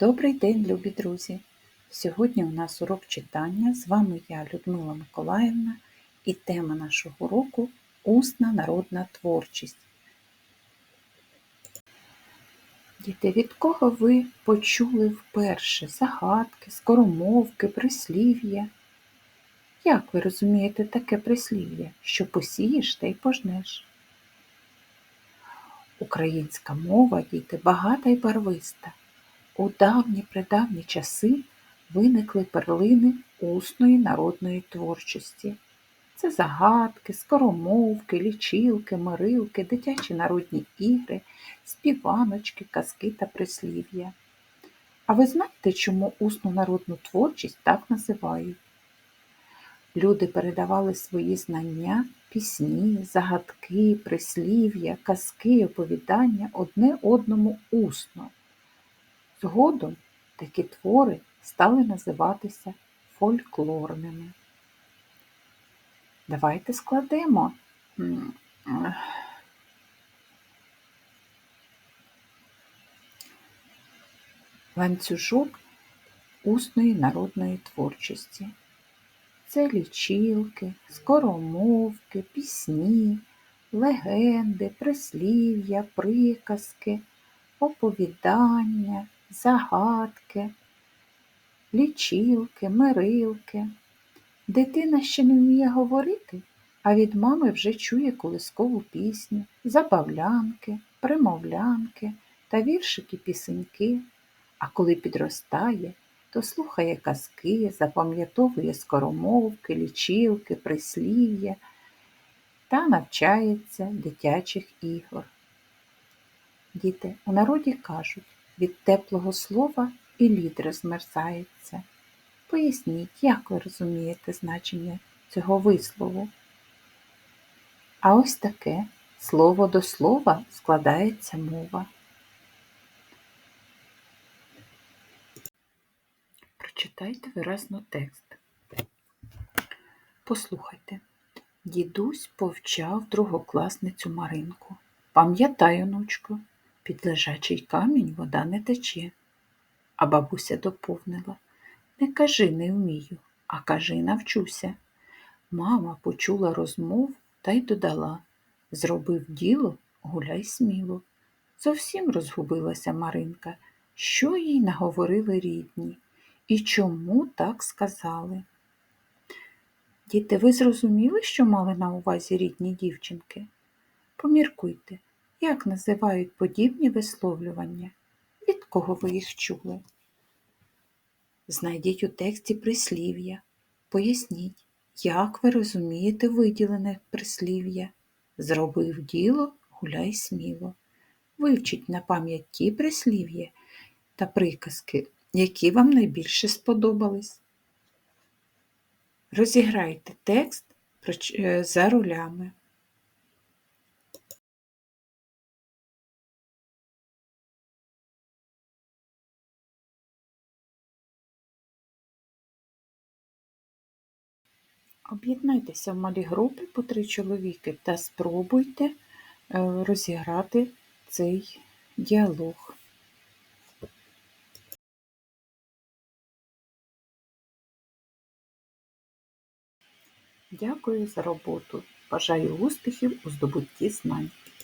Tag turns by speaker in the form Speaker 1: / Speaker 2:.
Speaker 1: Добрий день, любі друзі! Сьогодні у нас урок читання. З вами я, Людмила Миколаївна, і тема нашого уроку Усна народна творчість. Діти, від кого ви почули вперше загадки, скоромовки, прислів'я? Як ви розумієте таке прислів'я, що посієш та й пожнеш? Українська мова, діти, багата й барвиста. У давні придавні часи виникли перлини усної народної творчості. Це загадки, скоромовки, лічилки, мирилки, дитячі народні ігри, співаночки, казки та прислів'я. А ви знаєте, чому усну народну творчість так називають? Люди передавали свої знання, пісні, загадки, прислів'я, казки оповідання одне одному усно. Згодом такі твори стали називатися фольклорними. Давайте складемо ланцюжок усної народної творчості. Це лічилки, скоромовки, пісні, легенди, прислів'я, приказки, оповідання загадки, лічилки, мирилки. Дитина ще не вміє говорити, а від мами вже чує колискову пісню, забавлянки, примовлянки та віршики пісеньки, а коли підростає, то слухає казки, запам'ятовує скоромовки, лічилки, прислів'я та навчається дитячих ігор. Діти у народі кажуть, від теплого слова і лід розмерзається. Поясніть, як ви розумієте значення цього вислову. А ось таке слово до слова складається мова. Прочитайте виразно текст. Послухайте. Дідусь повчав другокласницю Маринку. Пам'ятай, онучко, під лежачий камінь вода не тече. А бабуся доповнила Не кажи не вмію, а кажи навчуся. Мама почула розмову та й додала Зробив діло, гуляй сміло. Зовсім розгубилася Маринка, що їй наговорили рідні і чому так сказали. Діти, ви зрозуміли, що мали на увазі рідні дівчинки? Поміркуйте, як називають подібні висловлювання? Від кого ви їх чули? Знайдіть у тексті прислів'я. Поясніть, як ви розумієте виділене прислів'я. Зробив діло, гуляй сміло. Вивчіть на пам'ять ті прислів'я та приказки, які вам найбільше сподобались. Розіграйте текст е, за рулями. Об'єднайтеся в малі групи по три чоловіки та спробуйте е, розіграти цей діалог. Дякую за роботу. Бажаю успіхів у здобутті знань.